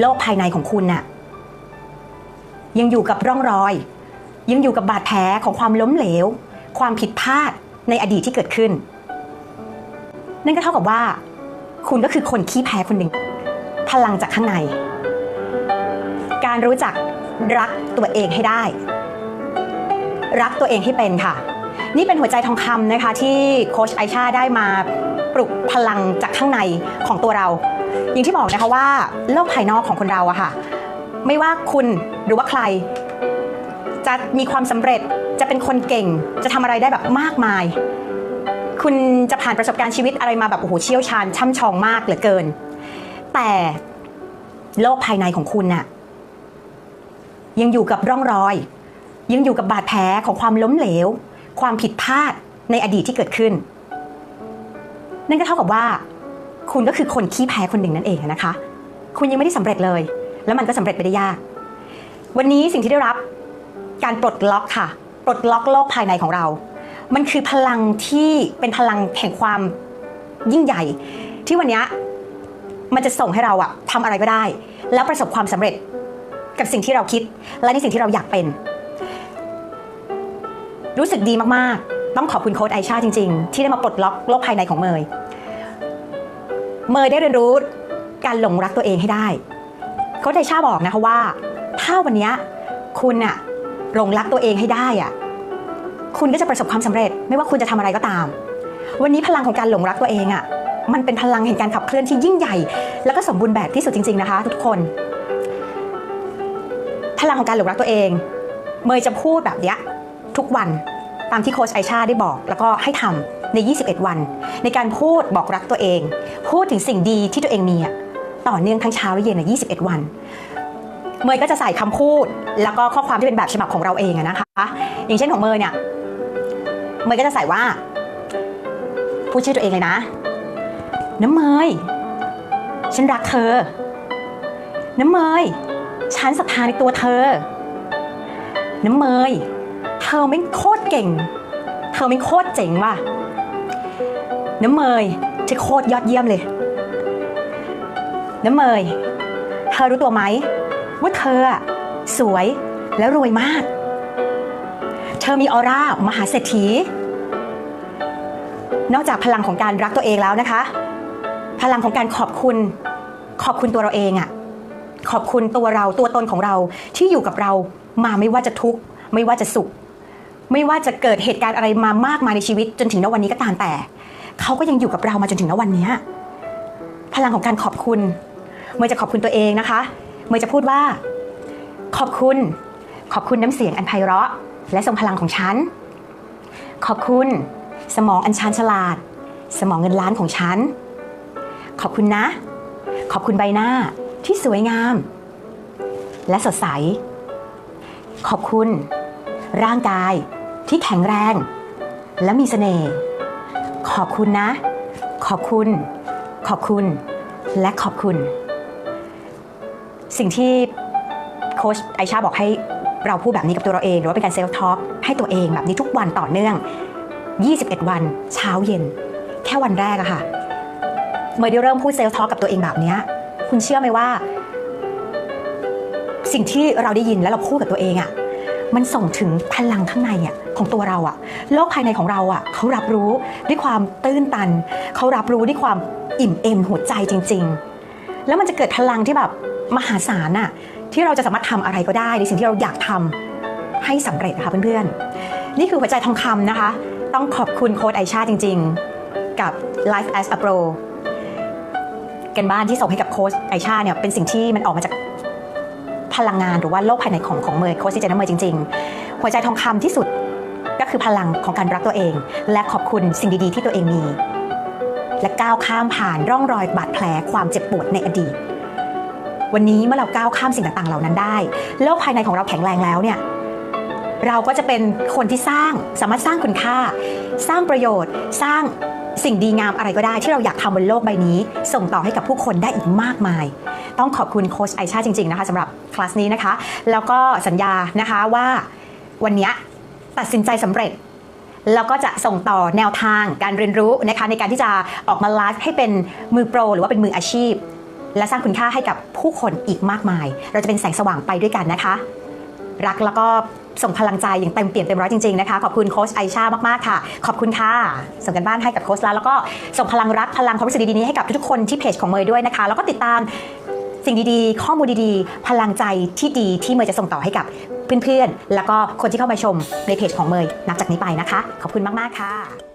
โลกภายในของคุณน่ะยังอยู่กับร่องรอย ยังอยู่กับบาดแผลของความล้มเหลว ความผิดพลาดในอดีตที่เกิดขึ้น นั่นก็เท่ากับว่า คุณก็คือคนขี้แพ้คนหนึ่ง พลังจากข้างใน การรู้จักรักตัวเองให้ได้ รักตัวเองให้เป็นค่ะ นี่เป็นหัวใจทองคำนะคะ ที่โคชไอชาได้มาปลุกพลังจากข้างในของตัวเรา อย่างที่บอกนะคะว่าโลกภายนอกของคนเราอะค่ะ ไม่ว่าคุณหรือว่าใคร จะมีความสำเร็จจะเป็นคนเก่ง จะทำอะไรได้แบบมากมาย คุณจะผ่านประสบการณ์ชีวิตอะไรมาแบบโอ้โหเชี่ยวชาญช่ำชองมากเหลือเกิน แต่โลกภายในของคุณน่ะยังอยู่กับร่องรอย ยังอยู่กับบาดแผลของความล้มเหลว ความผิดพลาดในอดีตที่เกิดขึ้น นั่นก็เท่ากับว่า คุณก็คือคนขี้แพ้คนหนึ่งนั่นเองนะคะ คุณยังไม่ได้สำเร็จเลย แล้วมันก็สำเร็จไปได้ยาก วันนี้สิ่งที่ได้รับการปลดล็อกค่ะ ปลดล็อกโลกภายในของเรา มันคือพลังที่เป็นพลังแห่งความยิ่งใหญ่ ที่วันนี้มันจะส่งให้เราอะทำอะไรก็ได้ แล้วประสบความสำเร็จกับสิ่งที่เราคิด และในสิ่งที่เราอยากเป็น รู้สึกดีมากๆ ต้องขอบคุณโค้ดไอชาจริง ๆ ที่ได้มาปลดล็อกโลกภายในของเมย์ เมย์ได้เรียนรู้การหลงรักตัวเองให้ได้โค้ดไอชาบอกนะคะว่า ถ้าวันนี้คุณอะหลงรักตัวเองให้ได้อะคุณก็จะประสบความสำเร็จ ไม่ว่าคุณจะทำอะไรก็ตาม วันนี้พลังของการหลงรักตัวเองอะมันเป็นพลังแห่งการขับเคลื่อนที่ยิ่งใหญ่ แล้วก็สมบูรณ์แบบที่สุดจริง ๆนะคะ ทุกคน พลังของการหลงรักตัวเอง เมย์จะพูดแบบเนี้ยทุกวันตามที่โค้ชไอชาได้บอก แล้วก็ให้ทำใน 21 วัน ในการพูดบอกรักตัวเอง พูดถึงสิ่งดีที่ตัวเองมีอะต่อเนื่องทั้งเช้าและเย็นใน21 วัน เมย์ก็จะใส่คำพูด แล้วก็ข้อความที่เป็นแบบฉบับของเราเองอะนะคะ อย่างเช่นของเมย์เนี่ย เมย์ก็จะใส่ว่า พูดชื่อตัวเองเลยนะ น้ำเมย ฉันรักเธอ น้ำเมย ฉันศรัทธาในตัวเธอ น้ำเมย เธอไม่โคตรเก่ง เธอไม่โคตรเจ๋งว่ะ น้ำเมยเธอโคตรยอดเยี่ยมเลย น้ำเมย เธอรู้ตัวไหม ว่าเธออะสวยและรวยมาก เธอมีออร่ามหาเศรษฐี นอกจากพลังของการรักตัวเองแล้วนะคะ พลังของการขอบคุณ ขอบคุณตัวเราเองอะขอบคุณตัวเราตัวตนของเราที่อยู่กับเรามาไม่ว่าจะทุกข์ ไม่ว่าจะสุข ไม่ว่าจะเกิดเหตุการณ์อะไรมามากมายในชีวิตจนถึงณวันนี้ก็ตามแต่ เขาก็ยังอยู่กับเรามาจนถึงณวันนี้ พลังของการขอบคุณ เมย์จะขอบคุณตัวเองนะคะ เมย์จะพูดว่า ขอบคุณ ขอบคุณน้ำเสียงอันไพเราะ และทรงพลังของฉัน ขอบคุณ สมองอันชาญฉลาด สมองเงินล้านของฉัน ขอบคุณนะ ขอบคุณใบหน้าที่สวยงาม และสดใส ขอบคุณ ร่างกายที่แข็งแรง และมีเสน่ห์ ขอบคุณนะ ขอบคุณ ขอบคุณ และขอบคุณ สิ่งที่โค้ชไอชาบอกให้เราพูดแบบนี้กับตัวเราเอง หรือว่าเป็นการเซลฟ์ท็อกให้ตัวเองแบบนี้ทุกวันต่อเนื่อง 21 วัน เช้าเย็น แค่วันแรกอะค่ะ เมื่อได้เริ่มพูดเซลฟ์ท็อกกับตัวเองแบบนี้ คุณเชื่อไหมว่า สิ่งที่เราได้ยินแล้วเราพูดกับตัวเองอะมันส่งถึงพลังข้างในอะ ของตัวเราอะโลกภายในของเราอะเขารับรู้ด้วยความตื้นตัน เขารับรู้ด้วยความอิ่มเอมหัวใจจริง ๆ แล้วมันจะเกิดพลังที่แบบมหาศาลอะที่เราจะสามารถทำอะไรก็ได้ในสิ่งที่เราอยากทำให้สำเร็จนะคะเพื่อนๆ นี่คือหัวใจทองคำนะคะ ต้องขอบคุณโค้ดไอชาจริง ๆ กับ Life as a Pro กันบ้านที่ส่งให้กับโค้ชไอชาเนี่ยเป็นสิ่งที่มันออกมาจากพลังงานหรือว่าโลกภายในของของเมย์โค้ชที่เจนน้ำเมย์จริง ๆ หัวใจทองคำที่สุด คือพลังของการรักตัวเอง และขอบคุณสิ่งดีๆ ที่ตัวเองมี และก้าวข้ามผ่านร่องรอยบาดแผลความเจ็บปวดในอดีต วันนี้เมื่อเราก้าวข้ามสิ่งต่างๆ เหล่านั้นได้ โลกภายในของเราแข็งแรงแล้วเนี่ยเราก็จะเป็นคนที่สร้างสามารถสร้างคุณค่า สร้างประโยชน์ สร้างสิ่งดีงามอะไรก็ได้ที่เราอยากทำบนโลกใบนี้ ส่งต่อให้กับผู้คนได้อีกมากมาย ต้องขอบคุณโค้ชไอชาจริง ๆ นะคะสำหรับคลาสนี้นะคะ แล้วก็สัญญานะคะว่าวันนี้ ตัดสินใจสำเร็จ แล้วก็จะส่งต่อแนวทางการเรียนรู้นะคะในการที่จะออกมาไลฟ์ให้เป็นมือโปร หรือว่าเป็นมืออาชีพ และสร้างคุณค่าให้กับผู้คนอีกมากมาย เราจะเป็นแสงสว่างไปด้วยกันนะคะ รักแล้วก็ส่งพลังใจอย่างเต็มเปี่ยมเต็มร้อยจริงๆนะคะขอบคุณโค้ชไอชามากๆค่ะ ขอบคุณค่ะ ส่งกันบ้านให้กับโค้ชแล้วแล้วก็ส่งพลังรักพลังความรู้สึกดีๆนี้ให้กับทุกๆคนที่เพจของเมย์ด้วยนะคะ แล้วก็ติดตามสิ่งดีๆ ข้อมูลดีๆ พลังใจที่ดีที่เมย์จะส่งต่อให้กับ เพื่อนๆ แล้วก็คนที่เข้ามาชมในเพจของเมย์นับจากนี้ไปนะคะ ขอบคุณมากๆค่ะ